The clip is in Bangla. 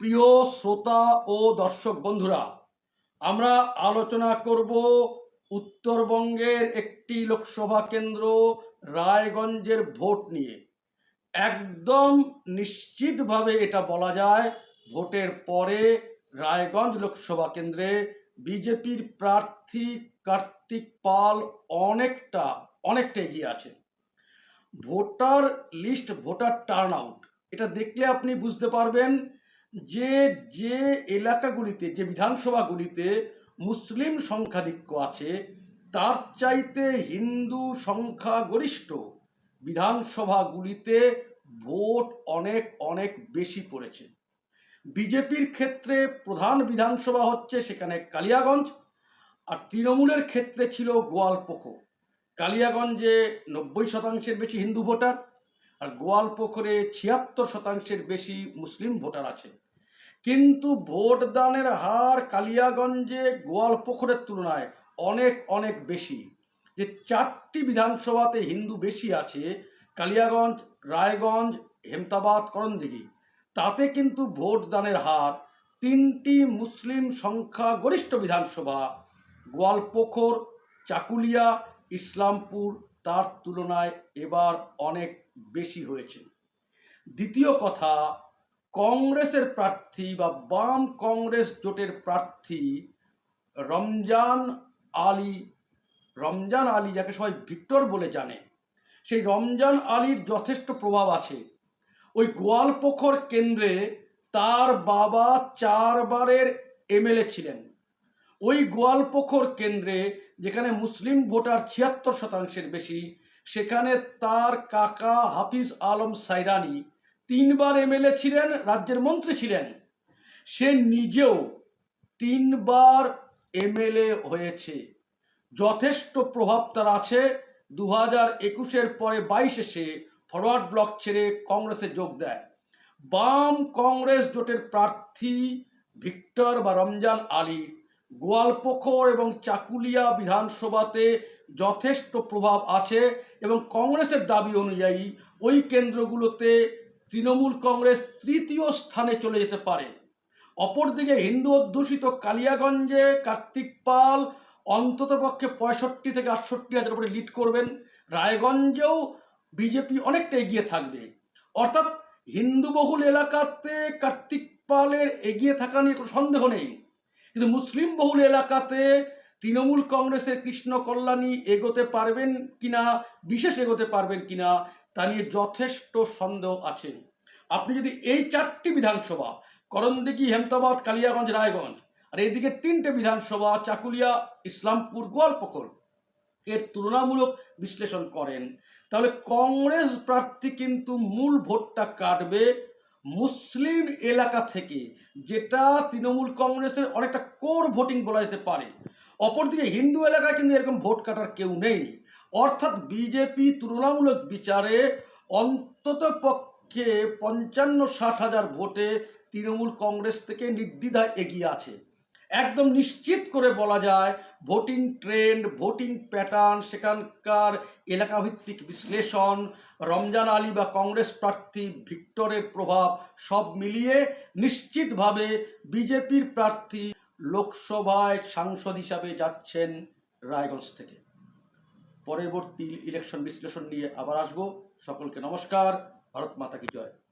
প্রিয় শ্রোতা ও দর্শক বন্ধুরা, আমরা আলোচনা করব উত্তরবঙ্গের একটি লোকসভা কেন্দ্র রায়গঞ্জের ভোট নিয়ে। একদম নিশ্চিতভাবে এটা বলা যায়, ভোটের পরে রায়গঞ্জ লোকসভা কেন্দ্রে বিজেপির প্রার্থী কার্তিক পাল অনেকটা অনেকটা এগিয়ে আছে voter list, voter turn out, এটা দেখলে আপনি বুঝতে পারবেন যে যে এলাকাগুলিতে, যে বিধানসভাগুলিতে মুসলিম সংখ্যাধিক্য আছে, তার চাইতে হিন্দু সংখ্যাগরিষ্ঠ বিধানসভাগুলিতে ভোট অনেক অনেক বেশি পড়েছে। বিজেপির ক্ষেত্রে প্রধান বিধানসভা হচ্ছে সেখানে কালিয়াগঞ্জ, আর তৃণমূলের ক্ষেত্রে ছিল গোয়ালপোখর। কালিয়াগঞ্জে নব্বই শতাংশের বেশি হিন্দু ভোটার, আর গোয়ালপোখরে ছিয়াত্তর শতাংশের বেশি মুসলিম ভোটার আছে। কিন্তু ভোটদানের হার কালিয়াগঞ্জে গোয়ালপোখরের তুলনায় অনেক অনেক বেশি। যে চারটি বিধানসভাতে হিন্দু বেশি আছে, কালিয়াগঞ্জ, রায়গঞ্জ, হেমতাবাদ, করণদিঘি, তাতে কিন্তু ভোটদানের হার তিনটি মুসলিম সংখ্যাগরিষ্ঠ বিধানসভা গোয়ালপোখর চাকুলিয়া, ইসলামপুর, তার তুলনায় এবার অনেক বেশি হয়েছে। দ্বিতীয় কথা কংগ্রেসের প্রার্থী বা বাম কংগ্রেস জোটের প্রার্থী রমজান আলী রমজান আলী যাকে সবাই ভিক্টর বলে জানে, সেই রমজান আলীর যথেষ্ট প্রভাব আছে। ওই গোয়ালপোখর কেন্দ্রে তার বাবা চারবারের এমএলএ ছিলেন। ওই গোয়ালপোখর কেন্দ্রে যেখানে মুসলিম ভোটার ছিয়াত্তর শতাংশের বেশি, সেখানে তার কাকা হাফিজ আলম সাইরানি তিনবার এমএলএ ছিলেন, রাজ্যের মন্ত্রী ছিলেন। সে নিজেও তিনবার এমএলএ হয়েছে। যথেষ্ট প্রভাব তার আছে। দু হাজার একুশের পরে বাইশে সে ফরওয়ার্ড ব্লক ছেড়ে কংগ্রেসে যোগ দেয়। বাম কংগ্রেস জোটের প্রার্থী ভিক্টর বা রমজান আলী গোয়ালপোখর এবং চাকুলিয়া বিধানসভাতে যথেষ্ট প্রভাব আছে এবং কংগ্রেসের দাবি অনুযায়ী ওই কেন্দ্রগুলোতে তৃণমূল কংগ্রেস তৃতীয় স্থানে চলে যেতে পারে। অপরদিকে হিন্দু অধ্যুষিত কালিয়াগঞ্জে কার্তিক পাল অন্তত পক্ষে পঁয়ষট্টি থেকে আটষট্টি হাজার উপরে লিড করবেন। রায়গঞ্জেও বিজেপি অনেকটা এগিয়ে থাকবে। অর্থাৎ হিন্দু বহুল এলাকাতে কার্তিক পালের এগিয়ে থাকা নিয়ে কোনো সন্দেহ নেই। কিন্তু মুসলিম বহুল এলাকাতে তৃণমূল কংগ্রেসের কৃষ্ণ কল্যাণী এগোতে পারবেন কিনা, বিশেষ এগোতে পারবেন কিনা তা নিয়ে যথেষ্ট সন্দেহ আছে। আপনি যদি এই চারটি বিধানসভা, করণদিঘি, হেমতাবাদ, কালিয়াগঞ্জ, রায়গঞ্জ, আর এইদিকে তিনটে বিধানসভা, চাকুলিয়া, ইসলামপুর, গোয়ালপোখর, এর তুলনামূলক বিশ্লেষণ করেন, তাহলে কংগ্রেস প্রার্থী কিন্তু মূল ভোটটা কাটবে মুসলিম এলাকা থেকে, যেটা তৃণমূল কংগ্রেসের অনেকটা কোর ভোটিং বলা যেতে পারে। অপরদিকে হিন্দু এলাকায় কিন্তু এরকম ভোট কাটার কেউ নেই। অর্থাৎ বিজেপি তুলনামূলক বিচারে অন্তত পক্ষে পঞ্চান্ন ষাট হাজার ভোটে তৃণমূল কংগ্রেস থেকে নির্দ্বিধায় এগিয়ে আছে। একদম নিশ্চিত করে বলা যায়, ভোটিং ট্রেন্ড, ভোটিং প্যাটার্ন, সেখানকার এলাকাভিত্তিক বিশ্লেষণ, রমজান আলী বা কংগ্রেস প্রার্থী ভিক্টরের প্রভাব সব মিলিয়ে নিশ্চিতভাবে বিজেপির প্রার্থী লোকসভায় সাংসদ হিসাবে যাচ্ছেন রায়গঞ্জ থেকে। পরবর্তী ইলেকশন বিশ্লেষণ নিয়ে আবার আসব। সকলকে নমস্কার। ভারত মাতা কি জয়।